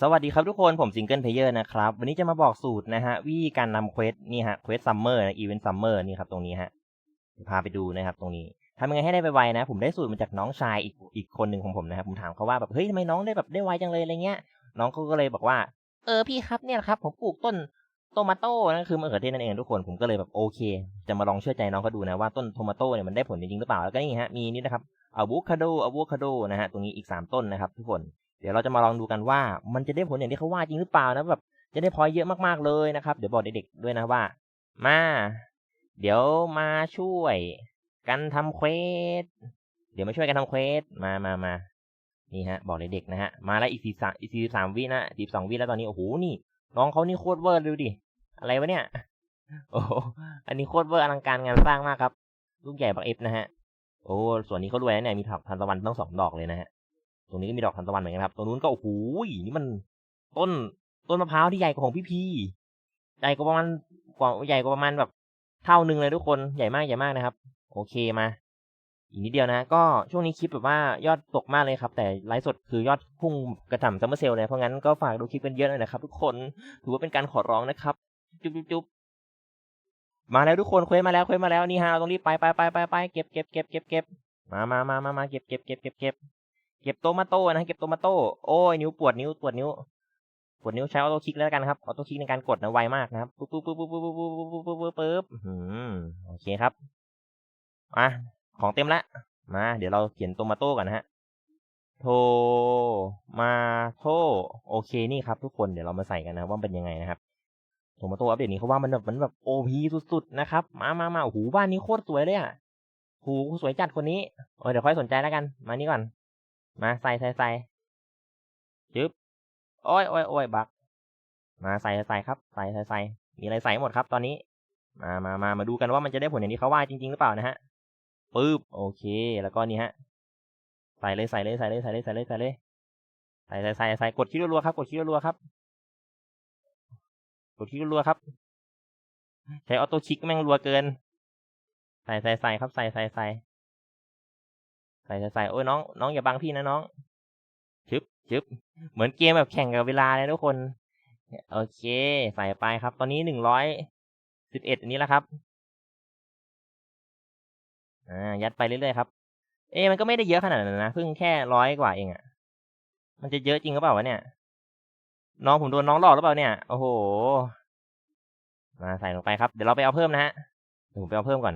สวัสดีครับทุกคนผมซิงเกิลเพลเยอร์นะครับ วันนี้จะมาบอกสูตรนะฮะวิธีการนำเควสนี่ฮะเควสซัมเมอร์นะอีเวนต์ซัมเมอร์นี่ครับตรงนี้ฮะพาไปดูนะครับตรงนี้ทำยังไงให้ได้ไวๆนะ ผมได้สูตรมาจากน้องชายอีกอีกคนหนึ่งของผมนะครับ ผมถามเขาว่าแบบเฮ้ยทำไมน้องได้แบบได้ไวจังเลยอะไรเงี้ย น้องเขาก็เลยบอกว่า เออพี่ครับเนี่ยครับ ผมปลูกต้นโตมาโต้นั่นคือมะเขือเทศนั่นเองทุกคนผมก็เลยแบบโอเค จะมาลองเชื่อใจน้องเขาดูนะว่าต้นโทมาโต้เนี่ยมันได้ผลจริงหรือเปล่าแล้วก็นี่ฮะมีนี่นะครับอะโวคาโดอะโวคาโดนะฮะตรงนี้อีกสามต้นนะครับทุกคน เดี๋ยวเราจะมาลองดูกันว่า มันจะได้ผลอย่างที่เขาว่าจริงหรือเปล่านะแบบจะได้พอยเยอะมากๆเลยนะครับ เดี๋ยวบอกเด็กๆด้วยนะว่า มา เดี๋ยวมาช่วย กันทำเควสเดี๋ยวมาช่วยกันทำเควสมามามานี่ฮะ บอกเด็กๆนะฮะ มาแล้วอีกสี่สามอีกสี่สามวินะสี่สองวิแล้วตอนนี้โอ้โหนี่ น้องเขานี่โคตรเวอร์ดูดิอะไรวะเนี่ย โอ้โหอันนี้โคตรเวอร์อลังการงานสร้างมากครับ ลูกใหญ่บักเอฟนะฮะโอ้ส่วนนี้เขารวยนะเนี่ยมีถักทันตะวันต้องสองดอกเลยนะฮะ ตรงนี้ก็มีดอกทานตะวันเหมือนกันครับ ตรงนู้นก็โอ้โหนี่มันต้นต้นมะพร้าวที่ใหญ่กว่าของพี่พีใหญ่กว่าประมาณกว่าใหญ่กว่าประมาณแบบเท่าหนึ่งเลยทุกคนใหญ่มากใหญ่มากนะครับ โอเคมา อีกนิดเดียวนะ ก็ช่วงนี้คลิปแบบว่ายอดตกมากเลยครับ แต่ไลฟ์สดคือยอดพุ่งกระถ่ำซัมเมอร์เซลเลยเพราะงั้นก็ฝากดูคลิปกันเยอะหน่อยนะครับ ทุกคนถือว่าเป็นการขอร้องนะครับ จุ๊บจุ๊บจุ๊บมาแล้วทุกคนเควสมาแล้วเควสมาแล้วนี่ฮะเราต้องรีบไปไปไปไปไปเก็บเก็บเก็บเก็บเก็บมามามามามาเก็บเก็บเก็บเก็บเก็บ เก็บโตมาโต้นะเก็บโตมาโต้โอ้ยนิ้วปวดนิ้วปวดนิ้วปวดนิ้วใช้ออโต้คลิกแล้วกันครับออโต้คลิกในการกดนะไวมากนะครับปุ๊บปุ๊บปุ๊บปุ๊บปุ๊บปุ๊บปุ๊บปุ๊บปุ๊บปุ๊บอืมโอเคครับมาของเต็มละมา เดี๋ยวเราเขียนโตมาโต้กันนะฮะโทมาโต้โอเคนี่ครับ ทุกคนเดี๋ยวเรามาใส่กันนะว่าเป็นยังไงนะครับโทมาโต้อัปเดตนี้เขาว่ามันแบบมันแบบโอพีสุดๆนะครับมามามาโอ้โหบ้านนี้โคตรสวยเลยอะโอ้โหสวยจัดคนนี้โอ้ยเดี๋ยวค่อยสนใจแล้วกัน มานี่ก่อน มาใส่ใส่ใส่จึ๊บโอ้ยโอ้ยโอ้ยบัก มาใส่ใส่ครับ ใส่ใส่ใส่มีอะไรใส่หมดครับ ตอนนี้ มามามามาดูกันว่ามันจะได้ผลอย่างที่เขาว่าจริง ๆ หรือเปล่านะฮะปึ๊บโอเค แล้วก็นี่ฮะ ใส่เลยใส่เลยใส่เลยใส่เลยใส่เลยใส่เลยใส่ใส่ใส่ใส่กดคลิกรัวๆครับ กดคลิกรัวๆครับ กดคลิกรัวๆครับ ใช้ออโต้คลิกแม่งรัวเกิน ใส่ใส่ใส่ครับ ใส่ใส่ใส่ ใส่ใส่ใส่โอ้ยน้องน้องอย่าบังพี่นะน้องชึบชึบเหมือนเกมแบบแข่งกับเวลาเลยทุกคน โอเค ใส่ไปครับ ตอนนี้หนึ่งร้อยสิบเอ็ดอันนี้แล้วครับอ่ายัดไปเรื่อยๆครับ เอ๊มันก็ไม่ได้เยอะขนาดนั้นนะเพิ่งแค่ร้อยกว่าเองอะ่ะ มันจะเยอะจริงหรือเปล่าวะเนี่ย น้องผมโดนน้องหลอกหรือเปล่าเนี่ย โอ้โห มาใส่ลงไปครับ เดี๋ยวเราไปเอาเพิ่มนะฮะเดี๋ยวผมไปเอาเพิ่มก่อน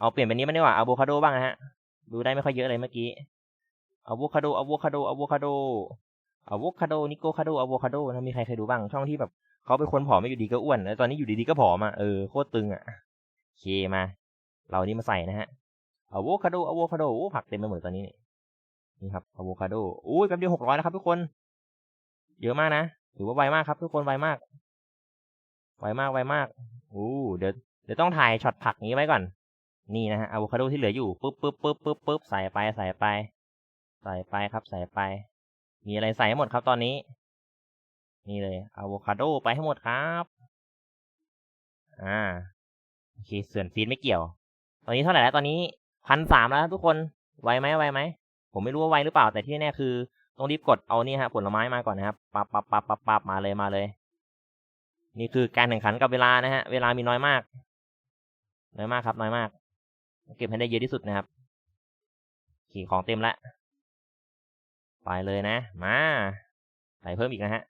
เอาเปลี่ยนเป็นนี้มันดีกว่าอะโวคาโดบ้างนะฮะ ดูได้ไม่ค่อยเยอะเลยเมื่อกี้อะโวคาโดอะโวคาโดอะโวคาโดอะโวคาโดนิโกคาโดอะโวคาโดนะมีใครเคยดูบ้างช่องที่แบบเขาเป็นคนผอมไม่อยู่ดีก็อ้วนแล้วตอนนี้อยู่ดีๆก็ผอมอะเออโคตรตึงอะเคมา เรานี่มาใส่นะฮะอะโวคาโดอะโวคาโดผักเต็มไปหมดตอนนี้ นี่ครับอะโวคาโดอุ้ยแป๊บเดียวหกร้อยแล้วครับทุกคน เยอะมากนะถือว่าไวมากครับ ทุกคนไวมากไวมากไวมากอู้เดี๋ยวเดี๋ยวต้องถ่ายช็อตผักนี้ไว้ก่อน นี่นะฮะอะโวคาโดที่เหลืออยู่ปุ๊บปุ๊บปุ๊บปุ๊บปุ๊บใส่ไปใส่ไป ใส่ไปครับใส่ไป มีอะไรใส่ให้หมดครับตอนนี้ นี่เลยอะโวคาโดไปให้หมดครับอ่าโอเคส่วนฟีดไม่เกี่ยว ตอนนี้เท่าไหร่แล้วตอนนี้พันสามแล้วทุกคนไวไหมไวไหมผมไม่รู้ว่าไวหรือเปล่าแต่ที่แน่คือต้องรีบกดเอานี่ฮะผลไม้มาก่อนนะครับปับปับปับปับปับมาเลยมาเลย นี่คือการแข่งขันกับเวลานะฮะ เวลามีน้อยมาก น้อยมากครับ น้อยมาก เก็บให้ได้เยอะที่สุดนะครับ ขี่ของเต็มแล้วไปเลยนะ มาใส่เพิ่มอีกนะฮะ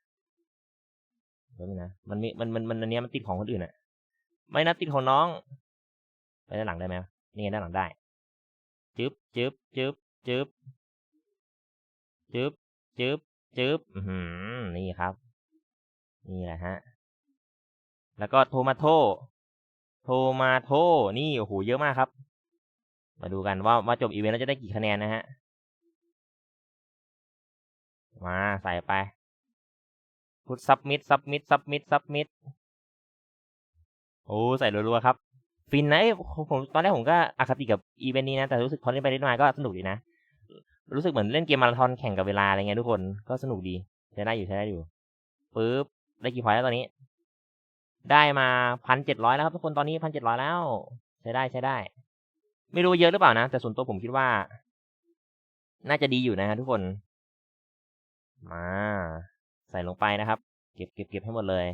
เพิ่มนะ มันมีมันมันมันอันนี้มันติดของคนอื่นอะไม่นะติดของน้อง ไปด้านหลังได้ไหมนี่ไงด้านหลังได้ จึ๊บจึ๊บจึ๊บจึ๊บจึ๊บจึ๊บจึ๊บอืมนี่ครับ นี่แหละฮะ แล้วก็โทมาโตโทมาโตนี่โอ้โหเยอะมากครับ มาดูกันว่าว่าจบอีเวนต์แล้วจะได้กี่คะแนนนะฮะ มาใส่ไปพุทซับมิดซับมิดซับมิดซับมิดโอ้ใส่รัวๆครับ ฟินนะผมตอนแรกผมก็อคติกับอีเวนต์นี้นะ แต่รู้สึกพอเล่นไปเล่นมาก็สนุกดีนะ รู้สึกเหมือนเล่นเกมมาราธอนแข่งกับเวลาอะไรเงี้ยทุกคนก็สนุกดีใช้ได้อยู่ใช้ได้อยู่ปึ๊บได้กี่พอยต์แล้วตอนนี้ ได้มาพันเจ็ดร้อยแล้วครับทุกคนตอนนี้พันเจ็ดร้อยแล้ว ใช้ได้ใช้ได้ ไม่รู้เยอะหรือเปล่านะ แต่ส่วนตัวผมคิดว่า น่าจะดีอยู่นะฮะทุกคน มา ใส่ลงไปนะครับ เก็บเก็บเก็บให้หมดเลย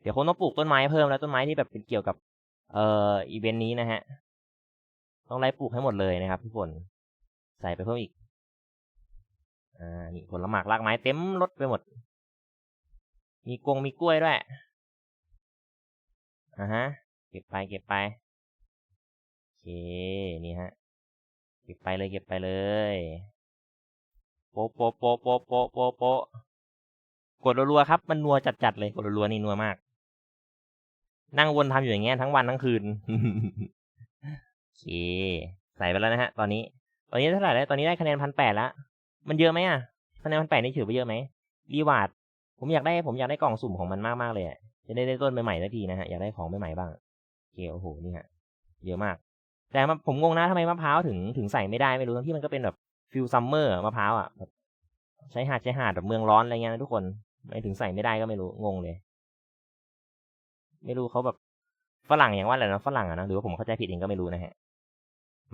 เดี๋ยวคงต้องปลูกต้นไม้เพิ่มแล้วต้นไม้ที่แบบเป็นเกี่ยวกับ เอ่ออีเวนต์นี้นะฮะ ต้องไล่ปลูกให้หมดเลยนะครับพี่ฝนใส่ไปเพิ่มอีก อ่า นี่ผลหมากรากไม้เต็มรถไปหมด มีกงมีกล้วยด้วยอ่าฮะ เก็บไปเก็บไป นี่ฮะ เก็บไปเลยเก็บไปเลย โปะโปะโปะโปะโปะโปะโปะกดรัวๆครับ มันนัวจัดๆเลย กดรัวๆนี่นัวมาก นั่งวนทำอยู่อย่างเงี้ยทั้งวันทั้งคืน โอเค ใส่ไปแล้วนะฮะ ตอนนี้ ตอนนี้เท่าไหร่แล้ว ตอนนี้ได้คะแนนพันแปดแล้วมันเยอะไหมอะ คะแนนพันแปดนี่ถือว่าเยอะไหมรีวาร์ดผมอยากได้ ผมอยากได้กล่องสุ่มของมันมากๆเลยอะจะได้ได้ต้นใหม่ๆสักทีนะฮะ อยากได้ของใหม่ๆบ้าง โอเค โอ้โห นี่ฮะ เยอะมาก แต่มาผมงงนะทำไมมะพร้าวถึงถึงใส่ไม่ได้ไม่รู้ทั้งที่มันก็เป็นแบบฟิลซัมเมอร์มะพร้าวอะใช้หาดใช้หาดแบบเมืองร้อนอะไรเงี้ยนะทุกคนไม่ถึงใส่ไม่ได้ก็ไม่รู้งงเลย ไม่รู้เขาแบบฝรั่งอย่างว่าอะไรนะฝรั่งอะนะหรือว่าผมเข้าใจผิดเองก็ไม่รู้นะฮะ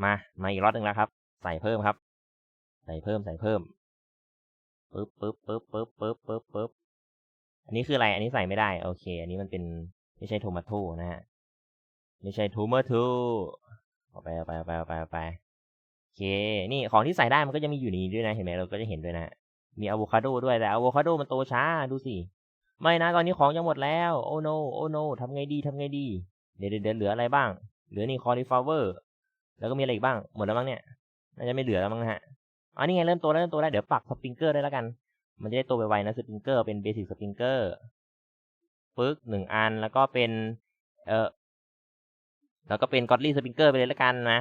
มามาอีกรอบหนึ่งแล้วครับ ใส่เพิ่มครับ ใส่เพิ่มใส่เพิ่มปึ๊บปึ๊บปึ๊บปึ๊บปึ๊บปึ๊บปึ๊บอันนี้คืออะไร อันนี้ใส่ไม่ได้ โอเค อันนี้มันเป็นไม่ใช่โทมาโตนะฮะ ไม่ใช่โทมาโต เอาไปเอาไปเอาไปอาไปเอาไปโอเค นี่ของที่ใส่ได้มันก็จะมีอยู่ในนี้ด้วยนะ เห็นไหมเราก็จะเห็นด้วยนะ มีอะโวคาโดด้วยแต่อะโวคาโดมันโตช้าดูสิ ไม่นะตอนนี้ของจะหมดแล้ว โอ้โนโอ้โนทำไงดีทำไงดี เดี๋ยวเดี๋ยวเดี๋ยวเหลืออะไรบ้าง เหลือนี่คอริฟลาเวอร์ แล้วก็มีอะไรอีกบ้าง หมดแล้วมั้งเนี่ย น่าจะไม่เหลือแล้วมั้งฮะอ๋อนี่ไงเริ่มโตแล้วเริ่มโตแล้วเดี๋ยวปักสปริงเกอร์ได้แล้วกัน มันจะได้โตไวๆนะสปริงเกอร์เป็นเบสิกสปริงเกอร์ปึ๊กหนึ่งอันแล้วก็เป็นเอ่อ แล้วก็เป็นกอดลี่สปริงเกอร์ไปเลยแล้วกันนะ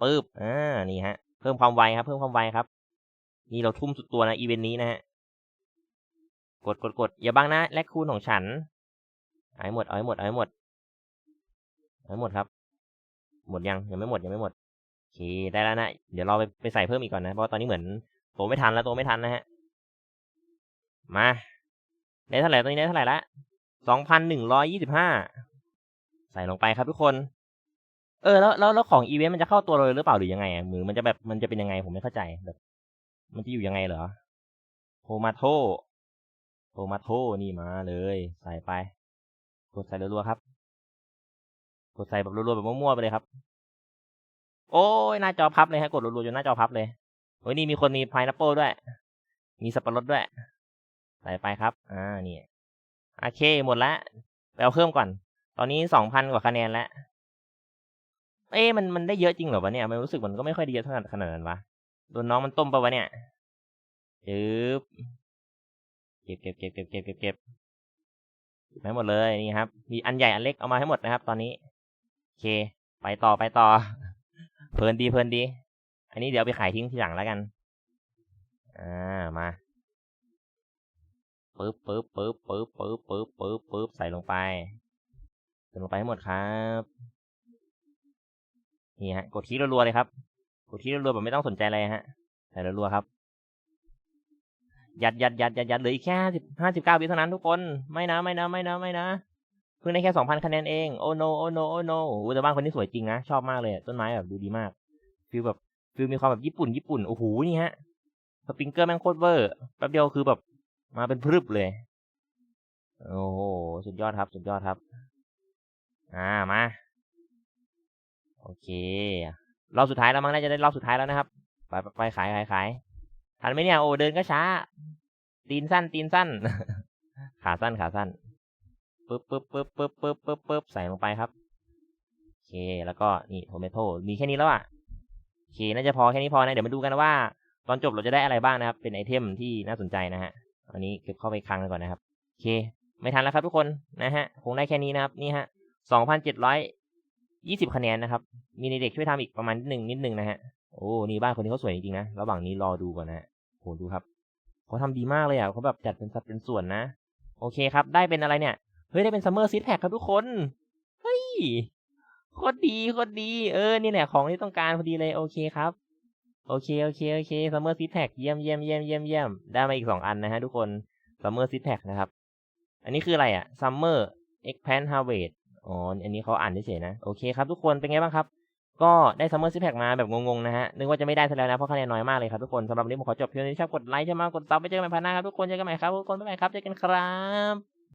ปึ๊บอ่านี่ฮะ เพิ่มความไวครับ เพิ่มความไวครับ นี่เราทุ่มสุดตัวนะอีเวนต์นี้นะฮะ กดกดกดอย่าบังนะแลกคูณของฉันเอาให้หมดเอาให้หมดเอาให้หมดเอาให้หมดครับ หมดยังยังไม่หมดยังไม่หมดโอเคได้แล้วนะเดี๋ยวเราไปไปใส่เพิ่มอีกก่อนนะเพราะาตอนนี้เหมือนโตไม่ทันแล้วโตไม่ทันนะฮะมา ได้เท่าไหร่ตอนนี้ได้เท่าไหร่ละสองพันหนึ่งร้อยยี่สิบห้าใส่ลงไปครับทุกคน เออแล้วแล้วแล้วของอีเวนต์มันจะเข้าตัวเลยหรือเปล่าหรือยังไงอะมือมันจะแบบมันจะเป็นยังไงผมไม่เข้าใจแบบ มันจะอยู่ยังไงเหรอโทมาโตโทมาโตนี่มาเลย ใส่ไป กดใส่รัวๆครับ กดใส่แบบรัวๆแบบมั่วๆไปเลยครับ โอ้ยหน้าจอพับเลยฮะกดรัวๆจนหน้าจอพับเลยโอ้ยนี่มีคนมีพายนัปเปิลด้วย มีสับปะรดด้วย ใส่ไปครับ อ่านี่โอเคหมดละไปเอาเพิ่มก่อน ตอนนี้สองพันกว่าคะแนนแล้ว เอ๊ะมันมันได้เยอะจริงเหรอวะเนี่ย มันรู้สึกมันก็ไม่ค่อยด้เท่าขนาดนั้นวะโดนน้องมันต้มปะวะเนี่ยจึ๊บเก็บเก็บเก็บเก็บเก็บเก็บเก็บให้หมดเลยนี่ครับ มีอันใหญ่อันเล็กเอามาให้หมดนะครับ ตอนนี้โอเค ไปต่อไปต่อ เพลินดีเพลินดี อันนี้เดี๋ยวไปขายทิ้งทีหลังแล้วกันอ่ามาปึ๊บปึ๊บปึ๊บปึ๊บปึ๊บปึ๊บปึ๊บปึ๊บใส่ลงไปใส่ลงไปให้หมดครับ นี่ฮะกดคลิกรัวๆเลยครับ กดคลิกรัวๆแบบไม่ต้องสนใจอะไรฮะใส่รัวๆครับ ยัดยัดยัดยัดยัดเหลืออีกแค่สิบห้าสิบเก้าวิเท่านั้นทุกคน ไม่นะไม่นะไม่นะไม่นะ เพิ่งได้แค่สองพันคะแนนเอง โอ้โนโอ้โนโอ้โนแต่บ้านคนนี้สวยจริงนะ ชอบมากเลย ต้นไม้แบบดูดีมาก ฟิลแบบฟิลมีความแบบญี่ปุ่นญี่ปุ่น โอ้โหนี่ฮะ สปริงเกอร์แม่งโคตรเวอร์ แป๊บเดียวคือแบบมาเป็นพรึบเลย โอ้โห สุดยอดครับ สุดยอดครับ อ่า มา โอเค รอบสุดท้ายแล้วมั้งน่าจะได้รอบสุดท้ายแล้วนะครับ ไปไปขายขายขายทันไหมเนี่ยโอ้เดินก็ช้า ตีนสั้น ตีนสั้น ขาสั้นขาสั้นปึ๊บปึ๊บปึ๊บปึ๊บปึ๊บปึ๊บปึ๊บใส่ลงไปครับโอเคแล้วก็นี่โทเมโตมีแค่นี้แล้วอะโอเคน่าจะพอแค่นี้พอนะเดี๋ยวมาดูกันว่า ตอนจบเราจะได้อะไรบ้างนะครับ เป็นไอเทมที่น่าสนใจนะฮะอันนี้เก็บเข้าไปคลังกันก่อนนะครับโอเค ไม่ทันแล้วครับทุกคนนะฮะคงได้แค่นี้นะครับนี่ฮะสองพันเจ็ดร้อย ยี่สิบคะแนนนะครับ มีในเด็กช่วยทำอีกประมาณนิดหนึ่งนิดหนึ่งนะฮะ โอ้ นี่บ้านคนนี้เขาสวยจริงๆนะ ระหว่างนี้รอดูก่อนนะฮะโหดูครับ เขาทำดีมากเลยอะเขาแบบจัดเป็นสัดเป็นส่วนนะ โอเคครับ ได้เป็นอะไรเนี่ย เฮ้ย ได้เป็นซัมเมอร์ซีดแพคครับทุกคน เฮ้ย โคตรดี โคตรดี เออ นี่แหละของที่ต้องการพอดีเลย โอเคครับ โอเค โอเค โอเคซัมเมอร์ซีดแพคเยี่ยมเยี่ยมเยี่ยมเยี่ยมเยี่ยม ได้มาอีกสองอันนะฮะทุกคนซัมเมอร์ซีดแพคนะครับ อันนี้คืออะไรอะซัมเมอร์เอ็กแพนฮาร์เวด อ๋อ อันนี้เขาอ่านเฉยๆนะ โอเคครับทุกคน เป็นไงบ้างครับ ก็ได้ซัมเมอร์ซิแพคมาแบบงงๆนะฮะ นึกว่าจะไม่ได้ซะแล้วนะ เพราะคะแนนน้อยมากเลยครับทุกคน สำหรับวันนี้ผมขอจบเพียงเท่านี้ชอบกดไลค์ใช่ไหมกดซับไปเจอกันใหม่พาร์ทหน้าครับทุกคน เจอกันใหม่ครับทุกคน บ๊ายบายครับ เจอกันครับ